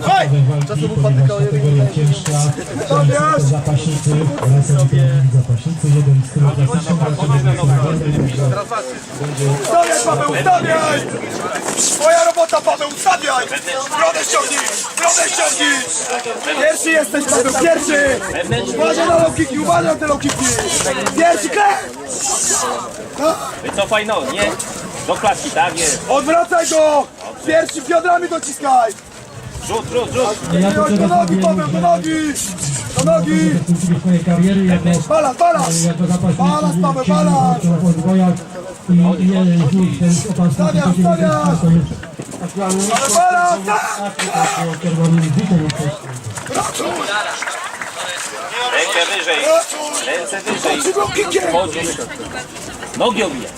Ponieważ kategoria ciężka, często zapaśnicy autonomii zapaśnicy, jeden styl klasyczny, Stawiaj Paweł, stawiaj! Twoja robota Paweł, stawiaj! Brodę ściągnij! Brodę ściągnij! Pierwszy jesteś Paweł, pierwszy! Uważaj na low kicki, uważaj na te low kicki! Pierwszy klep! Wycofaj no, nie. Do klatki, tak jest. Odwracaj go! Pierwszy biodrami dociskaj! Rzut, rzut, rzut. Ja to Do nogi Paweł, do nogi! Do nogi! swojej kariery jako Balans, balans! jako zapaśnicy Balans Paweł, o zbrojach i nie rzut ten opasny Stawiam, stawiam! to już aktualny Balans, tak! Rękę wyżej. Ręce wyżej. Chodzisz. Nogi obija.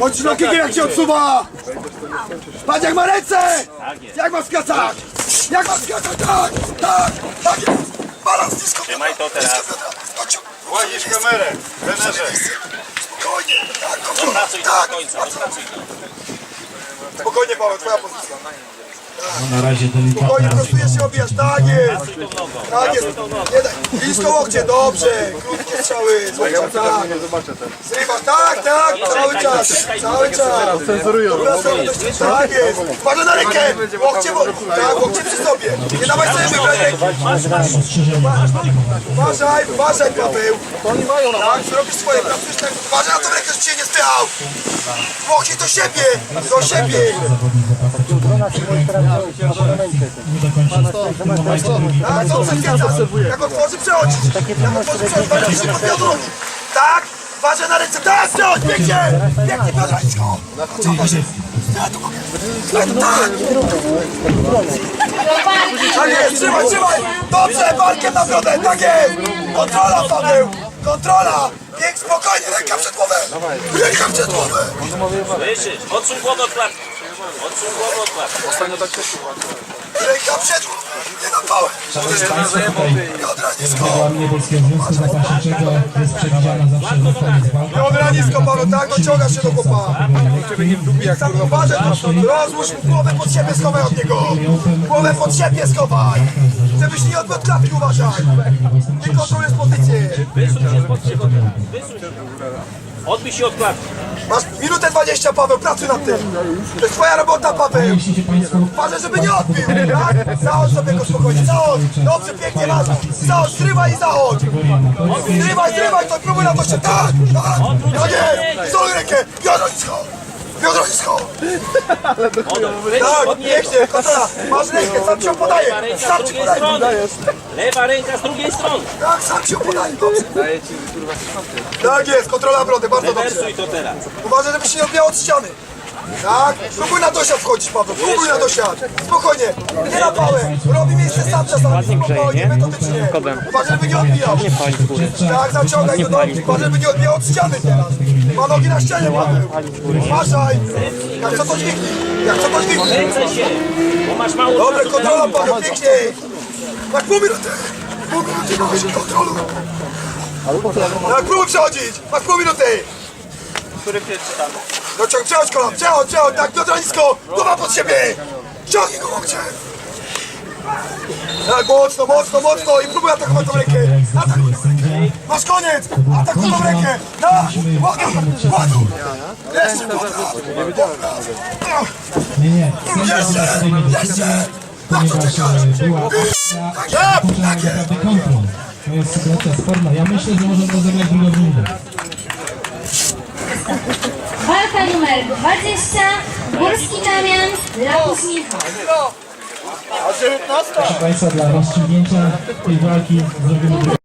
Chodź kickiem jak się odsuwa! Patrz jak ma ręce! Tak jest. Jak ma skakać? Jak ma skakać? Tak! Tak! Tak jest! Balans nisko! Trzymaj to teraz. Łazisz kamerę, trenerze. Spokojnie, tak, Pracuj do tak. to. Spokojnie Paweł, twoja pozycja. No na razie delikatna Spokojnie, prostujesz się, obijasz, tak jest. Tak jest. Nie daj. Blisko łokcie, dobrze. Krótkie strzały, z łokcia, tak. Zrywasz, tak, tak, cały czas, cały czas. Cenzurują. Tak jest. Uważaj na rękę, łokcie, wo- tak, łokcie przy sobie. Nie dawaj sobie wybrać ręki. Uważaj, uważaj Paweł. Oni mają na Tak, zrobisz swoje, pracujesz tak. Uważaj na tą rękę, żeby cię nie spychał. Łokcie do siebie, do siebie. Drugi. Tak, co przekręcasz? Jak otworzy, przechodzisz. Jak otworzy, przechodzisz. Walczysz się. Tak, uważaj na ręce. Tak, przechodź, pięknie. Pięknie, biodra, nisko. Cofaj się. Ja tu mogę. Tak, tak. Tak jest, trzymaj, trzymaj. Dobrze, barkiem na brodę, tak jest. Kontrola, Paweł. Kontrola. Pięk, spokojnie, ręka przed głowę. Ręka przed głowę. Słyszysz? Odsuń głowę od klatki. Głowę od klatki. Ręka przed. Nie na pałę. Państwo w regulaminie Polskiego Związku Zapaśniczego jest przewidziana zawsze na koniec walki. Biodra nisko, Paweł, tak, dociągasz się do chłopa. Tak, uważaj, rozłóż mu głowę pod siebie, schowaj od niego. Głowę pod siebie schowaj. Żebyś nie odbił od klatki, uważaj. Nie kontrolujesz pozycję. Wysuń się spod siebie. Wysuń się. Odbij się od klatki. Masz minutę 20, Paweł, pracuj nad tym. To jest twoja robota, Paweł. Uważaj, żeby nie odbił, tak? Zachodź sobie go spokojnie, zachodź. Dobrze, pięknie masz. Zachodź, zrywaj i zachodź. Zrywaj, zrywaj, to próbuj na to się, tak, tak. Tak jest. Izoluj rękę, biodro nisko. Biodro nisko. Tak, pięknie, kontrola. Masz rękę, sam ci ręka z Sam ci strony. Lewa ręka z drugiej strony. Tak, sam ci ją podaje, dobrze. Tak jest, kontrola brody, bardzo dobrze. Rewersuj to teraz. Uważaj, żebyś się nie odbijał od ściany. Tak, próbuj na dosiad wchodzić, Paweł, próbuj na dosiad. Spokojnie, nie na pałę. Robi miejsce sam czasami, spokojnie, metodycznie. Uważaj, żeby nie odbijał. Tak, zaciągaj do nogi, uważaj, żeby nie odbijał od ściany teraz. Ma nogi na ścianie, Paweł. Uważaj. Jak co to dźwignij, jak co to dźwignij. Się. Bo masz mało Dobre, czasu. kontrola, Paweł, pięknie. Tak, pół minuty. Pół minuty, masz kontrolu. Tak, próbuj przechodzić. Masz pół minuty. Który pierwszy tam? Dociąg, przechodź kolan, przechodź, przechodź, tak, biodra nisko, głowa pod siebie! Ciągnij go łokcie! Tak, mocno, mocno, mocno i próbuj atakować tą rękę! Atakuj! Masz koniec! Atakuj tą rękę! Na! Ładuj! Ładuj! Jeszcze! Nie, nie. Jeszcze! Jeszcze! Na co Ponieważ czekasz? e, była akcja, Tak Tak jest! To jest sytuacja sporna. Ja myślę, że możemy rozegrać drugą rundę. Walka numer 20. Górski Damian, Lapus Michał. Proszę Państwa, dla rozstrzygnięcia tej walki zrobimy drugą